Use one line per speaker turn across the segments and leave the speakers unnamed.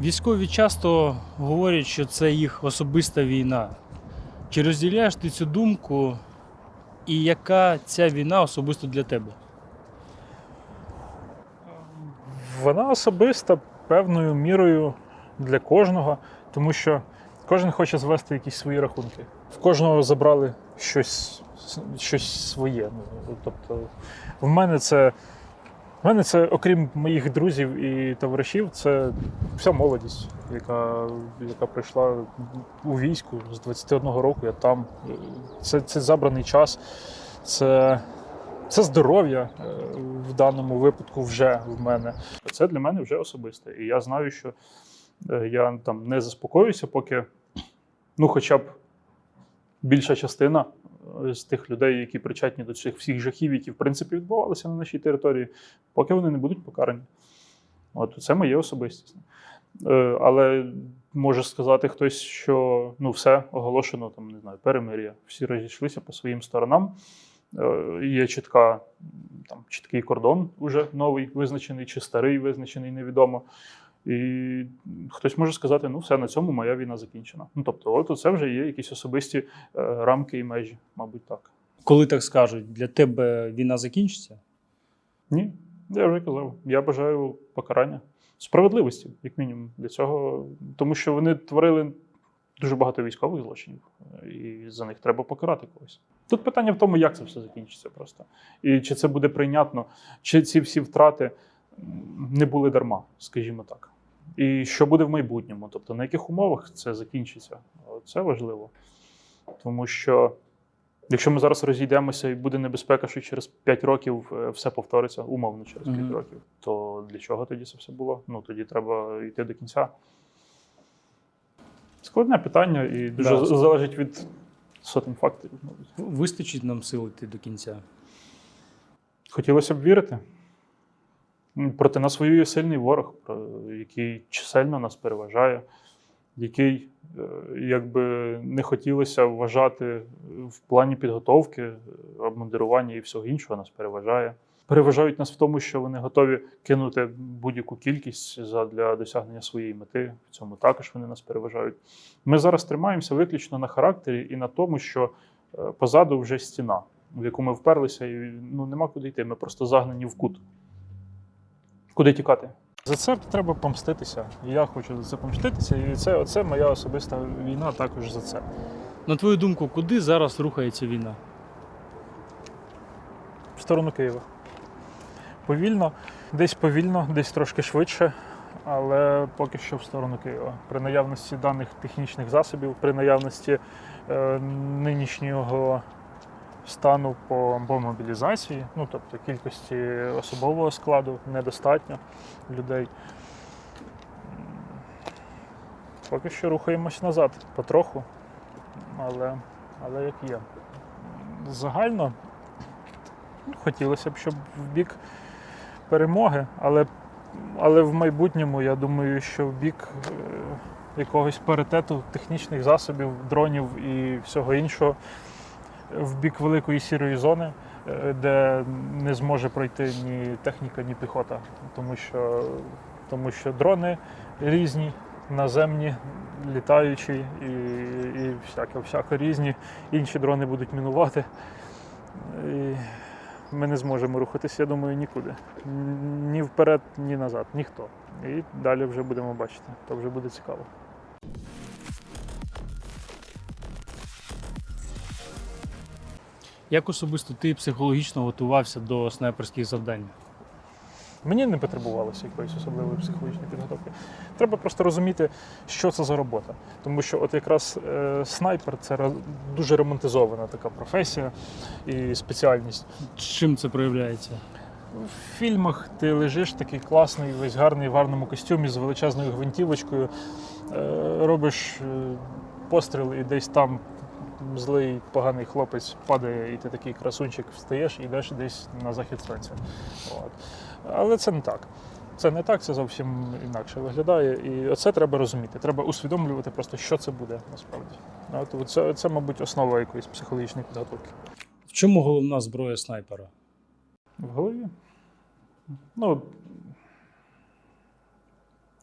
Військові часто говорять, що це їх особиста війна. Чи розділяєш ти цю думку, і яка ця війна особисто для тебе?
Вона особиста певною мірою для кожного, тому що кожен хоче звести якісь свої рахунки. В кожного забрали щось, щось своє. Ну, Тобто, в мене це. В мене це, окрім моїх друзів і товаришів, це вся молодість, яка, яка прийшла у війську з 21 року. Я там. Це, це забраний час, це, це здоров'я е, в даному випадку вже в мене. Це для мене вже особисте. І я знаю, що е, я там не заспокоюся, поки ну, хоча б більша частина з тих людей, які причетні до цих всіх жахів, які в принципі відбувалися на нашій території, поки вони не будуть покарані. От це моє особистісне. Е, Але може сказати хтось, що ну все оголошено там, не знаю, перемир'я. Всі розійшлися по своїм сторонам. Е, Є чітка там чіткий кордон, уже новий визначений, чи старий визначений, невідомо. І хтось може сказати, ну все, на цьому моя війна закінчена. Ну тобто, от це вже є якісь особисті е, рамки і межі, мабуть, так.
Коли так скажуть, для тебе війна закінчиться?
Ні, я вже казав. Я бажаю покарання справедливості, як мінімум, для цього, тому що вони творили дуже багато військових злочинів, е, і за них треба покарати когось. Тут питання в тому, як це все закінчиться просто. І чи це буде прийнятно, чи ці всі втрати не були дарма, скажімо так. І що буде в майбутньому, тобто на яких умовах це закінчиться, це важливо. Тому що Якщо ми зараз розійдемося і буде небезпека, що через 5 років е, все повториться, умовно через 5
Мгм.
років, то для чого тоді це все було? Ну тоді треба йти до кінця. Складне питання і дуже
Да.
залежить від сотень факторів.
Вистачить нам сил йти до кінця.
Хотілося б вірити. Проти нас воює сильний ворог, який чисельно нас переважає, який, е, якби не хотілося вважати в плані підготовки, обмундирування і всього іншого, нас переважає. Переважають нас в тому, що вони готові кинути будь-яку кількість для досягнення своєї мети. В цьому також вони нас переважають. Ми зараз тримаємося виключно на характері і на тому, що е, позаду вже стіна, в яку ми вперлися, і ну нема куди йти. Ми просто загнані в кут. Куди тікати? За це треба помститися. І я хочу за це помститися. І це оце моя особиста війна також за це.
На твою думку, куди зараз рухається війна?
В сторону Києва. Повільно, десь повільно, десь трошки швидше, але поки що в сторону Києва. При наявності даних технічних засобів, при наявності е, нинішнього стану по, по мобілізації, ну тобто кількості особового складу недостатньо людей. Поки що рухаємось назад потроху, але, але як є. Загально Хотілося б, щоб в бік перемоги, але, але в майбутньому я думаю, що в бік е, якогось паритету технічних засобів, дронів і всього іншого, в бік великої сірої зони, е, де не зможе пройти ні техніка, ні піхота. Тому що, тому що дрони різні, наземні, літаючі і, і всяке, всяке різні. Інші дрони будуть мінувати. І ми не зможемо рухатися, я думаю, нікуди. Ні вперед, ні назад, ніхто. І далі вже будемо бачити. То вже буде цікаво.
Як особисто ти психологічно готувався до снайперських завдань?
Мені не потребувалося якоїсь особливої психологічної підготовки. Треба просто розуміти, що це за робота. Тому що, от якраз е, снайпер це дуже романтизована така професія і спеціальність.
Чим це проявляється?
В фільмах ти лежиш такий класний, весь гарний в гарному костюмі з величезною гвинтівочкою, е, робиш е, постріл і десь там злий поганий хлопець падає, і ти такий красунчик встаєш і йдеш десь на захід сонця. От. Але це не так. Це не так, це зовсім інакше виглядає. І оце треба розуміти. Треба усвідомлювати просто, що це буде насправді. От, це, це, мабуть, основа якоїсь психологічної підготовки.
В чому головна зброя снайпера?
В голові. Ну,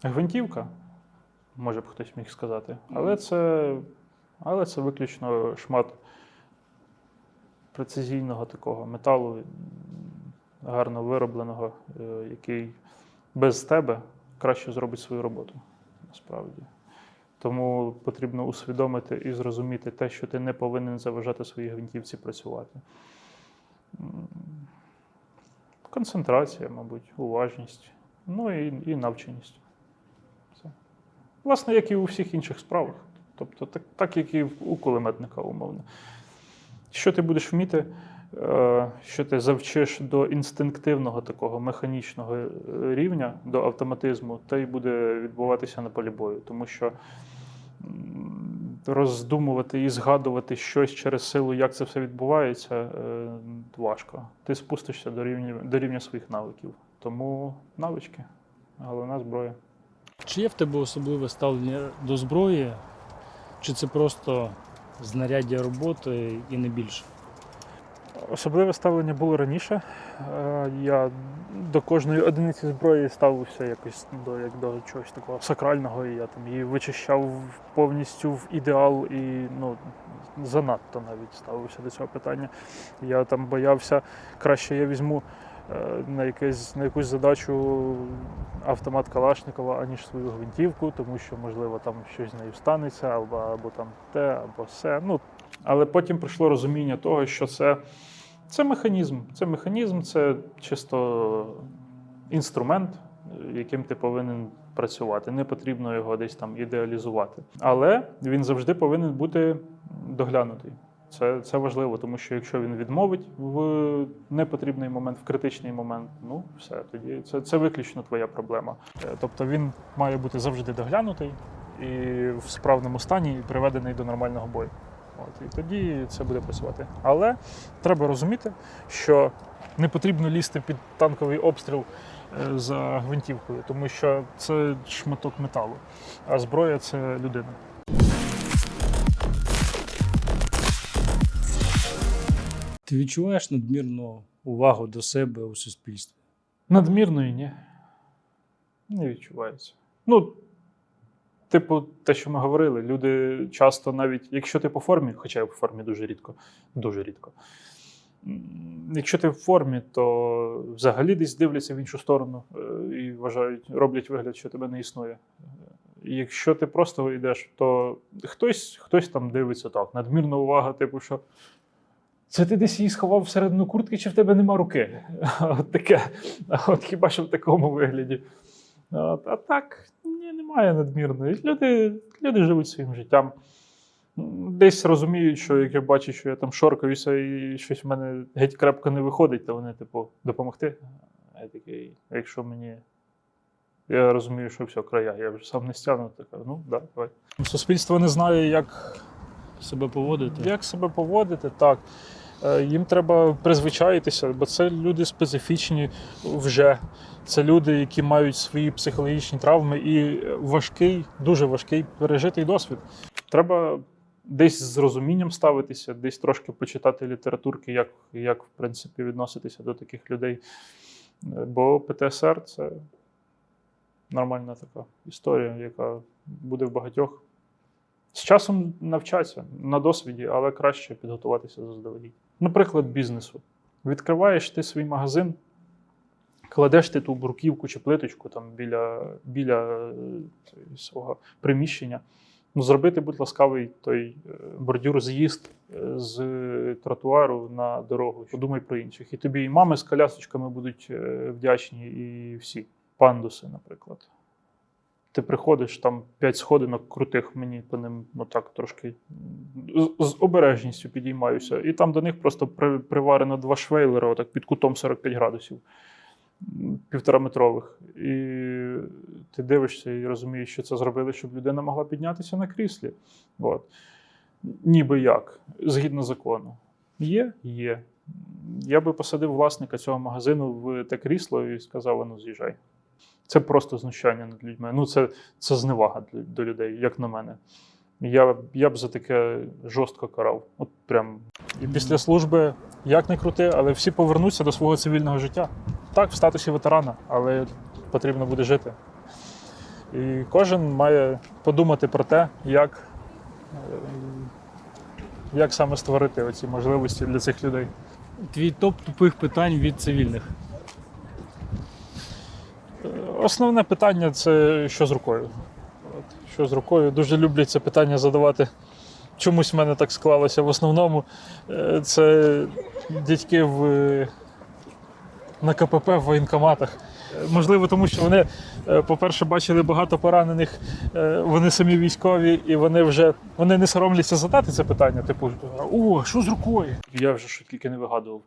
гвинтівка, може б хтось міг сказати. Але це, але це виключно шмат прецизійного такого металу, гарно виробленого, е, який без тебе краще зробить свою роботу. Насправді. Тому потрібно усвідомити і зрозуміти те, що ти не повинен заважати своїй гвинтівці працювати. Концентрація, мабуть, уважність, ну і, і навченість. Все. Власне, як і у всіх інших справах. Тобто, так, так як і у кулеметника, умовно. Що ти будеш вміти, е, що ти завчиш до інстинктивного такого механічного е, рівня, до автоматизму, те й буде відбуватися на полі бою. Тому що роздумувати і згадувати щось через силу, як це все відбувається, е, важко. Ти спустишся до рівня, до рівня своїх навиків. Тому навички, головна зброя.
Чи є в тебе особливе ставлення до зброї, чи це просто знаряддя роботи і не більше?
Особливе ставлення було раніше. Е, Я до кожної одиниці зброї ставився якось до, як до чогось такого сакрального, і я там її вичищав повністю в ідеал і ну, занадто навіть ставився до цього питання. Я там боявся, краще я візьму на, якесь, на якусь задачу автомат Калашникова, аніж свою гвинтівку, тому що, можливо, там щось з нею станеться, або, або там те, або все. Ну, але потім прийшло розуміння того, що це, це механізм. Це механізм, це чисто інструмент, е, яким ти повинен працювати. Не потрібно його десь там ідеалізувати. Але він завжди повинен бути доглянутий. Це, це важливо, тому що якщо він відмовить в непотрібний момент, в критичний момент, ну все, тоді це, це виключно твоя проблема. Е, Тобто він має бути завжди доглянутий і в справному стані і приведений до нормального бою. От, і тоді це буде працювати. Але треба розуміти, що не потрібно лізти під танковий обстріл е, за гвинтівкою, тому що це шматок металу, а зброя це людина.
Ти відчуваєш надмірну увагу до себе у суспільстві?
Надмірної ні. Не відчувається. Ну, типу, те, що ми говорили, люди часто навіть, якщо ти по формі, хоча я по формі дуже рідко, дуже рідко. Якщо ти в формі, то взагалі десь дивляться в іншу сторону е, і вважають, роблять вигляд, що тебе не існує. Якщо ти просто йдеш, то хтось, хтось там дивиться так, надмірна увага, типу, що це ти десь її сховав всередину куртки, чи в тебе нема руки? От таке. От хіба що в такому вигляді. От, а так, ні, немає надмірної. Люди, люди живуть своїм життям. Десь розуміють, що як я бачу, що я там шоркаюся і щось в мене геть крепко не виходить, то вони, типу, допомогти. А я такий, якщо мені. Я розумію, що все, края, я вже сам не стягну, така, ну, да, давай. Суспільство не знає, як
Себе поводити?
як себе поводити, так. Е, Їм треба призвичаїтися, бо це люди специфічні вже. Це люди, які мають свої психологічні травми і важкий, дуже важкий пережитий досвід. Треба десь з розумінням ставитися, десь трошки почитати літературки, як, як в принципі відноситися до таких людей. Е, Бо ПТСР це нормальна така історія, яка буде в багатьох з часом навчаться на досвіді, але краще підготуватися заздалегідь. Наприклад, бізнесу. Відкриваєш ти свій магазин, кладеш ти ту бруківку чи плиточку там біля, біля е, свого приміщення. Ну, зробити, будь ласкавий, той е, бордюр з'їзд е, з тротуару на дорогу. Подумай про інших. І тобі і мами з колясочками будуть вдячні, і всі. Пандуси, наприклад. Ти приходиш, там п'ять сходинок крутих, мені по ним ну так трошки з, з обережністю підіймаюся. І там до них просто при, приварено два швейлера, отак під кутом 45 градусів, півтораметрових. І ти дивишся і розумієш, що це зробили, щоб людина могла піднятися на кріслі. От. Ніби як, згідно закону. Є? Є. Я би посадив власника цього магазину в те крісло і сказав: ну, з'їжджай. Це просто знущання над людьми. Ну, це, це зневага для- до людей, як на мене. Я, я б за таке жорстко карав. От прям. І після служби, як не крути, але всі повернуться до свого цивільного життя. Так, в статусі ветерана, але потрібно буде жити. І кожен має подумати про те, як, як саме створити оці можливості для цих людей.
Твій топ тупих питань від цивільних.
Основне питання це що з рукою. От, що з рукою? Дуже люблять це питання задавати. Чомусь в мене так склалося. В основному е, це дядьки в, е, на КПП в воєнкоматах. Е, Можливо, тому що вони, по-перше, бачили багато поранених, вони самі військові, і вони вже вони не соромляться задати це питання. Типу, о, що з рукою? Я вже що тільки не вигадував.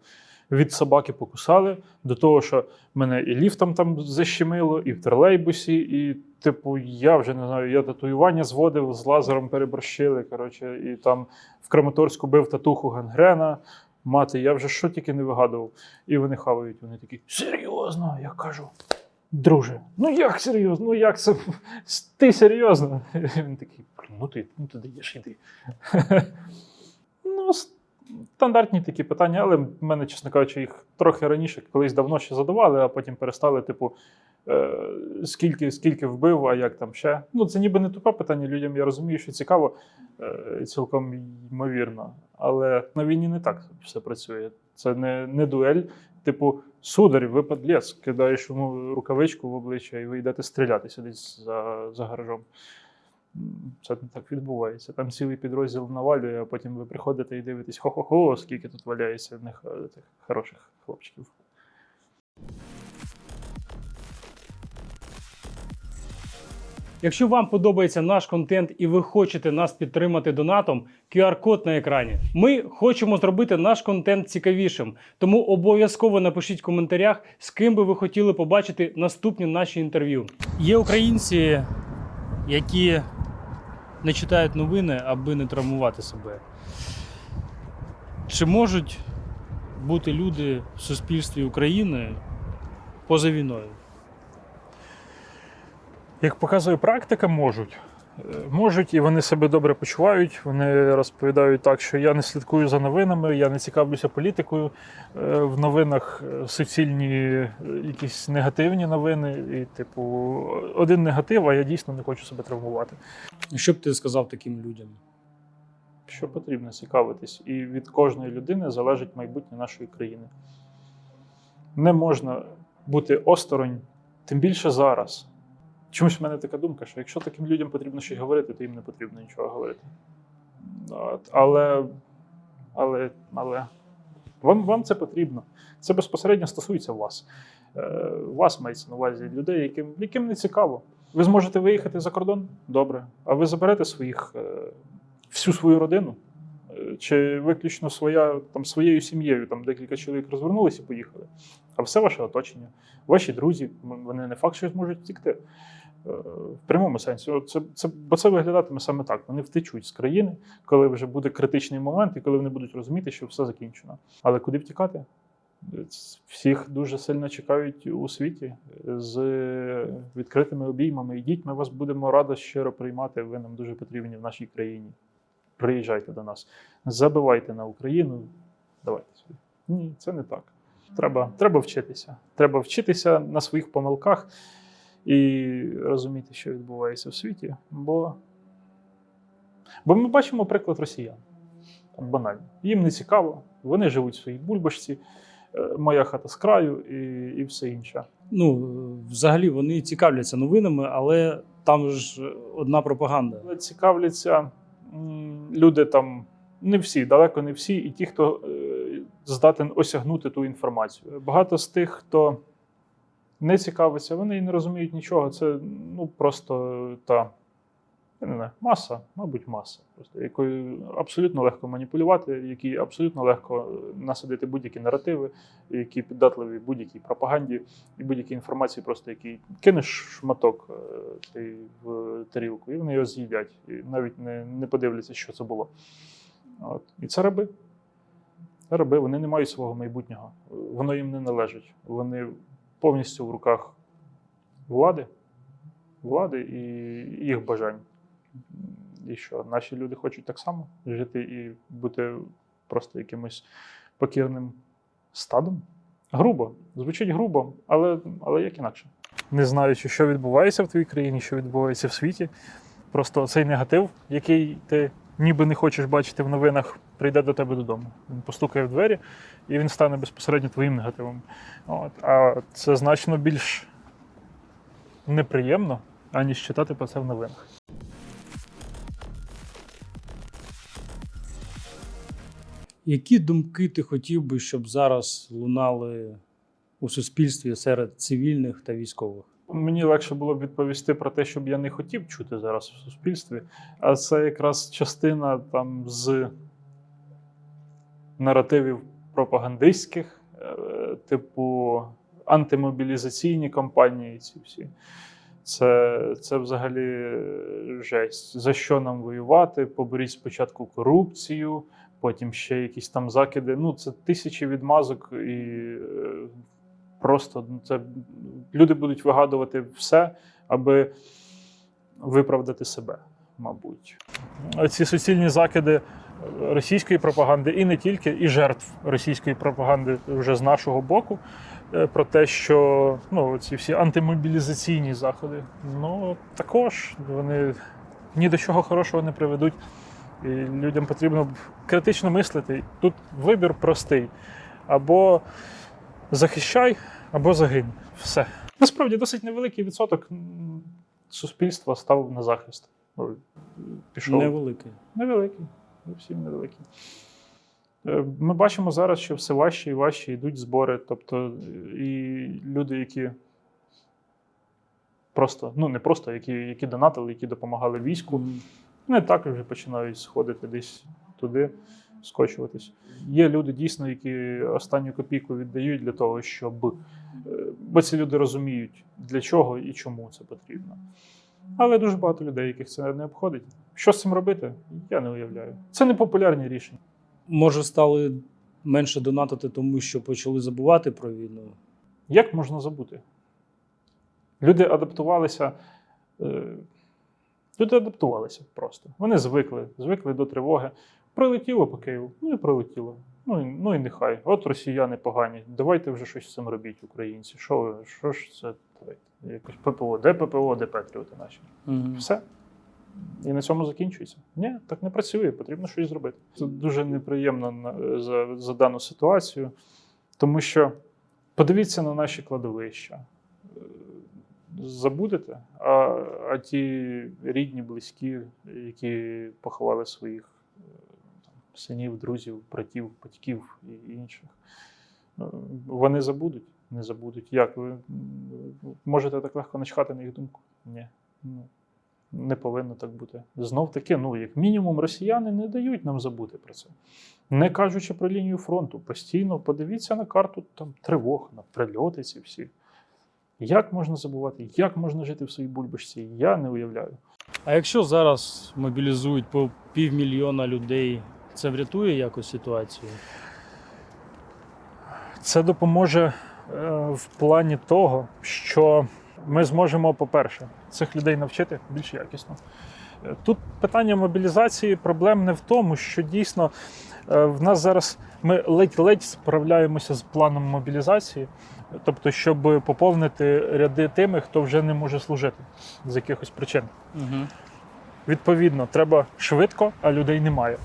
Від собаки покусали до того, що мене і ліфтом там защемило, і в тролейбусі, і, типу, я вже не знаю, я татуювання зводив, з лазером переборщили. Коротше, і там в Краматорську бив татуху гангрена. Мати, я вже що тільки не вигадував. І вони хавають. Вони такі, серйозно, я кажу. Друже, ну як серйозно? Ну як це? Ти серйозно? Він такий, ну ти, ну ти даєш іди. Ну, стандартні такі питання, але в мене, чесно кажучи, їх трохи раніше, колись давно ще задавали, а потім перестали, типу, е, скільки, скільки вбив, а як там ще. Ну, це ніби не тупе питання людям, я розумію, що цікаво, е, цілком ймовірно. Але на війні не так все працює. Це не, не дуель. Типу, сударь, ви подлець, кидаєш йому рукавичку в обличчя і ви йдете стрілятися десь за, за гаражом. Це так відбувається. Там цілий підрозділ навалює, а потім ви приходите і дивитесь, хо-хо-хо, скільки тут валяється в них е, тих хороших хлопчиків.
Якщо вам подобається наш контент і ви хочете нас підтримати донатом, QR-код на екрані. Ми хочемо зробити наш контент цікавішим, тому обов'язково напишіть в коментарях, з ким би ви хотіли побачити наступні наші інтерв'ю. Є українці, які не читають новини, аби не травмувати себе. Чи можуть бути люди в суспільстві України поза війною?
Як показує практика, можуть. Е, Можуть і вони себе добре почувають. Вони розповідають так, що я не слідкую за новинами, я не цікавлюся політикою. Е, В новинах е, суцільні якісь негативні новини. І, типу, один негатив, а я дійсно не хочу себе травмувати.
Що б ти сказав таким людям?
Що потрібно цікавитись, і від кожної людини залежить майбутнє нашої країни. Не можна бути осторонь, тим більше зараз. Чомусь в мене така думка, що якщо таким людям потрібно щось говорити, то їм не потрібно нічого говорити. От. Але, але, але вам, вам це потрібно. Це безпосередньо стосується вас. Е, вас мається на увазі людей, яким, яким не цікаво. Ви зможете виїхати за кордон? Добре. А ви заберете своїх, е, всю свою родину? Е, Чи виключно своя, там, своєю сім'єю, там декілька чоловік розвернулися і поїхали. А все ваше оточення, ваші друзі, вони не факт, що зможуть втікти. Е, В прямому сенсі. Це, це, бо це виглядатиме саме так. Вони втечуть з країни, коли вже буде критичний момент, і коли вони будуть розуміти, що все закінчено. Але куди втікати? Всіх дуже сильно чекають у світі з відкритими обіймами. Ідіть, ми вас будемо радо щиро приймати. Ви нам дуже потрібні в нашій країні. Приїжджайте до нас, забивайте на Україну. Давайте сюди. Ні, це не так. Треба, треба вчитися. Треба вчитися на своїх помилках і розуміти, що відбувається в світі. Бо, бо ми бачимо приклад росіян. Банально. Їм не цікаво, вони живуть в своїй бульбашці, моя хата з краю і, і все інше.
Ну, взагалі вони цікавляться новинами, але там ж одна пропаганда.
Цікавляться люди там, не всі, далеко не всі, і ті, хто е, здатен осягнути ту інформацію. Багато з тих, хто не цікавиться, вони і не розуміють нічого. Це ну, просто та я не знаю, маса, мабуть, маса, просто, якою абсолютно легко маніпулювати, якій абсолютно легко е, насадити будь-які наративи, які піддатливі будь-якій пропаганді і будь-якій інформації, просто який кинеш шматок е, цей в тарілку, і вони його з'їдять, і навіть не, не подивляться, що це було. От. І це раби. Це раби, вони не мають свого майбутнього. Воно їм не належить. Вони повністю в руках влади, влади і їх бажань. І що наші люди хочуть так само жити і бути просто якимось покірним стадом. Грубо, звучить грубо, але, але як інакше. не знаючи, що відбувається в твоїй країні, що відбувається в світі. Просто цей негатив, який ти ніби не хочеш бачити в новинах, прийде до тебе додому. Він постукає в двері, і він стане безпосередньо твоїм негативом. От. А це значно більш неприємно, аніж читати про це в новинах.
Які думки ти хотів би, щоб зараз лунали у суспільстві серед цивільних та військових?
Мені легше було б відповісти про те, щоб я не хотів чути зараз в суспільстві, а це якраз частина там з наративів пропагандистських, е, типу антимобілізаційні кампанії. Ці всі. Це, це взагалі е, жесть. За що нам воювати? Поберіть спочатку корупцію, потім ще якісь там закиди. Ну, це тисячі відмазок і е, просто ну, це люди будуть вигадувати все, аби виправдати себе, мабуть. Ці суцільні закиди російської пропаганди і не тільки, і жертв російської пропаганди вже з нашого боку. е, Про те, що ну, ці всі антимобілізаційні заходи, ну також вони ні до чого хорошого не приведуть. І людям потрібно критично мислити. Тут вибір простий: або захищай, або загинь. Все. Насправді досить невеликий відсоток суспільства став на захист. Ну, Пішов.
Невеликий.
Невеликий, зовсім невеликий. Е, Ми бачимо зараз, що все важче і важче йдуть збори. Тобто, і люди, які просто, ну не просто, які, які донатили, які допомагали війську, вони також вже починають сходити десь туди, скочуватись. Є люди дійсно, які останню копійку віддають для того, щоб. е, Бо ці люди розуміють, для чого і чому це потрібно. Але дуже багато людей, яких це не обходить. Що з цим робити, я не уявляю. Це не популярні рішення.
Може, стали менше донатити, тому що почали забувати про війну.
Як можна забути? Люди адаптувалися. Люди адаптувалися просто. Вони звикли, звикли до тривоги. Прилетіло по Києву, ну і прилетіло. Ну і, ну і нехай. От росіяни погані. Давайте вже щось з цим робіть, українці. Що, ви- що ж це? Якось ППО. Де ППО, де Петріоти наші? Все. І на цьому закінчується. Ні, так не працює, потрібно щось зробити. Це дуже неприємно на- за, за дану ситуацію, тому що подивіться на наші кладовища. Забудете, а, а ті рідні, близькі, які поховали своїх е, там, синів, друзів, братів, батьків і інших, е, вони забудуть, не забудуть. Як ви можете так легко начхати на їх думку? Ні. Ну, не повинно так бути. Знов таки, ну, як мінімум, росіяни не дають нам забути про це. Не кажучи про лінію фронту, постійно подивіться на карту там тривог, на прильоти ці всі. Як можна забувати, як можна жити в своїй бульбашці, я не уявляю.
А якщо зараз мобілізують по півмільйона людей, це врятує якось ситуацію?
Це допоможе е, в плані того, що ми зможемо, по-перше, цих людей навчити більш якісно. Тут питання мобілізації проблем не в тому, що дійсно е, в нас зараз ми ледь-ледь справляємося з планом мобілізації, тобто, щоб поповнити ряди тими, хто вже не може служити з якихось причин.
Угу.
Відповідно, треба швидко, а людей немає.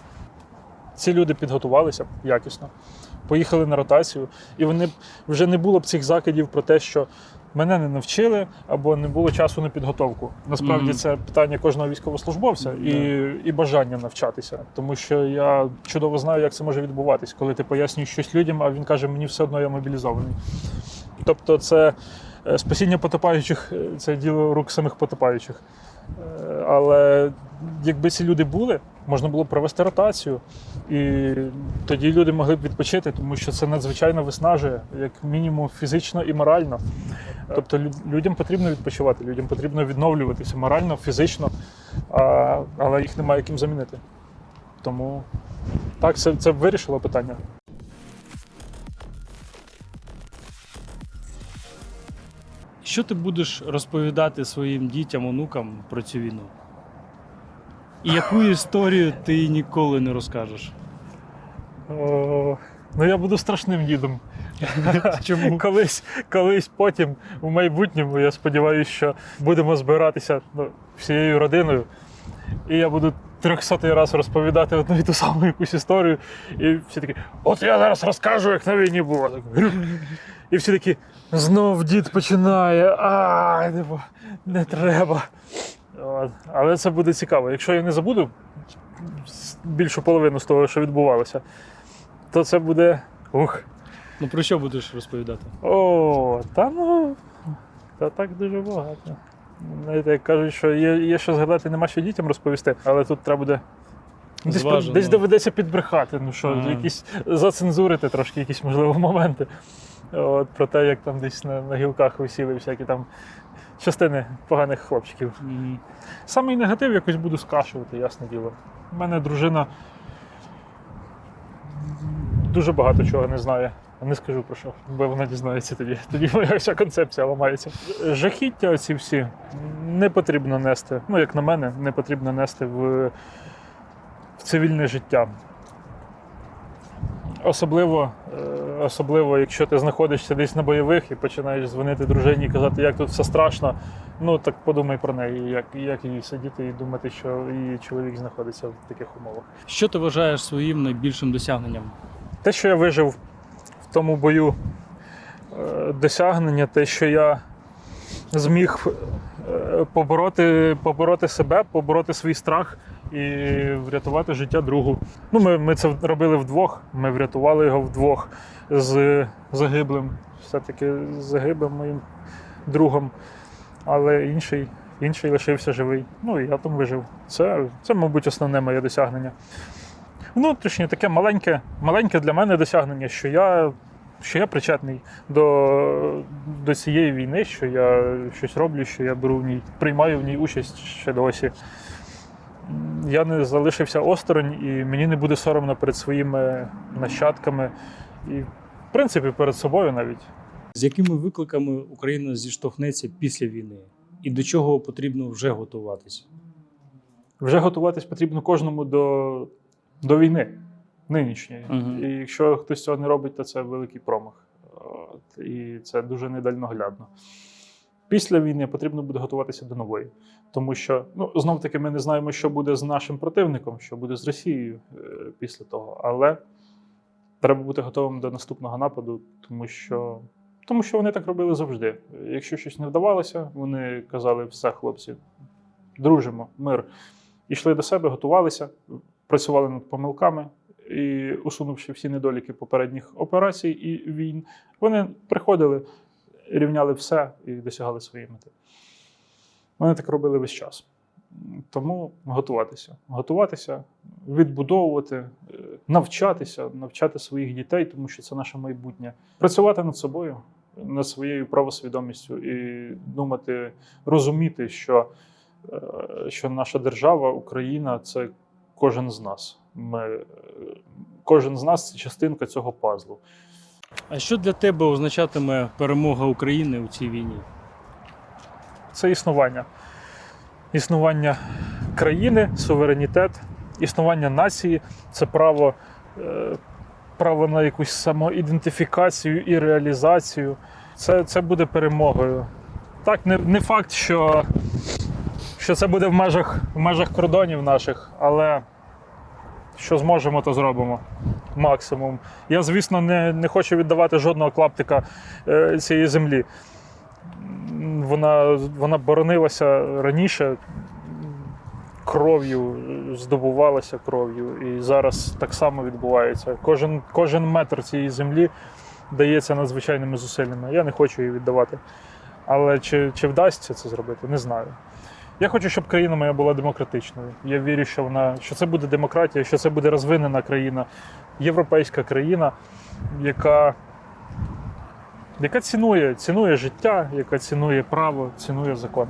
Ці люди підготувалися якісно, поїхали на ротацію, і вони вже не було б цих закидів про те, що мене не навчили або не було часу на підготовку. Насправді
Мгм.
це питання кожного військовослужбовця і, і бажання навчатися. Тому що я чудово знаю, як це може відбуватись, коли ти пояснюєш щось людям, а він каже, мені все одно я мобілізований. Тобто, це е, спасіння потопаючих е, це діло рук самих потопаючих. Е, Але якби ці люди були, можна було б провести ротацію, і тоді люди могли б відпочити, тому що це надзвичайно виснажує, як мінімум фізично і морально. Тобто людям потрібно відпочивати, людям потрібно відновлюватися морально, фізично, а, але їх немає ким замінити. Тому так, це, це вирішило питання.
Що ти будеш розповідати своїм дітям, онукам про цю війну? І яку історію ти ніколи не розкажеш?
О, ну я буду страшним дідом.
Чому?
колись, колись потім, в майбутньому, я сподіваюся, що будемо збиратися ну, всією родиною. І я буду трьохсотий раз розповідати одну і ту саму якусь історію. І всі такі, от я зараз розкажу, як на війні було. І всі такі, знов дід починає. А, не, треба. От. Але це буде цікаво. Якщо я не забуду більшу половину з того, що відбувалося, то це буде. Ух.
Ну про що будеш розповідати?
О, та ну. Та так дуже багато. Знаєте, як кажуть, що є, є що згадати, нема що дітям розповісти, але тут треба буде. Десь,
Зважено.
десь доведеться підбрехати, ну що,
Ага.
якісь зацензурити трошки якісь можливо моменти. От, про те, як там десь на, на гілках висіли всякі там частини поганих хлопчиків.
Мгм.
Самий негатив якось буду скашувати, ясне діло. У мене дружина дуже багато чого не знає. Не скажу про що, бо вона дізнається тоді. Тоді моя вся концепція ламається. Жахіття оці всі не потрібно нести. Ну, як на мене, не потрібно нести в, в цивільне життя. Особливо, е, особливо, якщо ти знаходишся десь на бойових і починаєш дзвонити дружині і казати, як тут все страшно. Ну так подумай про неї, як, як їй сидіти і думати, що її чоловік знаходиться в таких умовах.
Що ти вважаєш своїм найбільшим досягненням?
Те, що я вижив в тому бою, е, досягнення, те, що я зміг е, побороти, побороти себе, побороти свій страх і врятувати життя другу. Ну, ми, ми це робили вдвох, ми врятували його вдвох з загиблим, все-таки з загиблим моїм другом, але інший. Інший лишився живий. Ну і я там вижив. Це, це, мабуть, основне моє досягнення внутрішнє таке маленьке, маленьке для мене досягнення, що я, що я причетний до, до цієї війни, що я щось роблю, що я беру в ній, приймаю в ній участь ще досі. Я не залишився осторонь, і мені не буде соромно перед своїми нащадками і, в принципі, перед собою навіть.
З якими викликами Україна зіштовхнеться після війни? І до чого потрібно вже готуватися?
Вже готуватись потрібно кожному до, до війни нинішньої.
Мгм.
І якщо хтось цього не робить, то це великий промах. От, і це дуже недальноглядно. Після війни потрібно буде готуватися до нової. Тому що, ну, знов таки, ми не знаємо, що буде з нашим противником, що буде з Росією е, після того. Але треба бути готовим до наступного нападу, тому що, тому що вони так робили завжди. Якщо щось не вдавалося, вони казали: все, хлопці, дружимо, мир. Ішли до себе, готувалися, працювали над помилками і, усунувши всі недоліки попередніх операцій і війн, вони приходили, рівняли все і досягали своєї мети. Вони так робили весь час. Тому готуватися. Готуватися, відбудовувати, е, навчатися, навчати своїх дітей, тому що це наше майбутнє. Працювати над собою, над своєю правосвідомістю і думати, розуміти, що, е, що наша держава, Україна це кожен з нас. Ми, е, кожен з нас це частинка цього пазлу.
А що для тебе означатиме перемога України у цій війні?
це існування. Існування країни, суверенітет, існування нації це право, е, право на якусь самоідентифікацію і реалізацію. Це, це буде перемогою. Так, не, не факт, що, що це буде в межах, в межах кордонів наших, але що зможемо, то зробимо. Максимум. Я, звісно, не, не хочу віддавати жодного клаптика е, цієї землі вона, вона боронилася раніше кров'ю, здобувалася кров'ю, і зараз так само відбувається. Кожен, кожен метр цієї землі дається надзвичайними зусиллями. Я не хочу її віддавати. Але чи, чи вдасться це зробити, не знаю. Я хочу, щоб країна моя була демократичною. Я вірю, що вона що це буде демократія, що це буде розвинена країна, європейська країна, яка яка цінує, цінує життя, яка цінує право, цінує закон.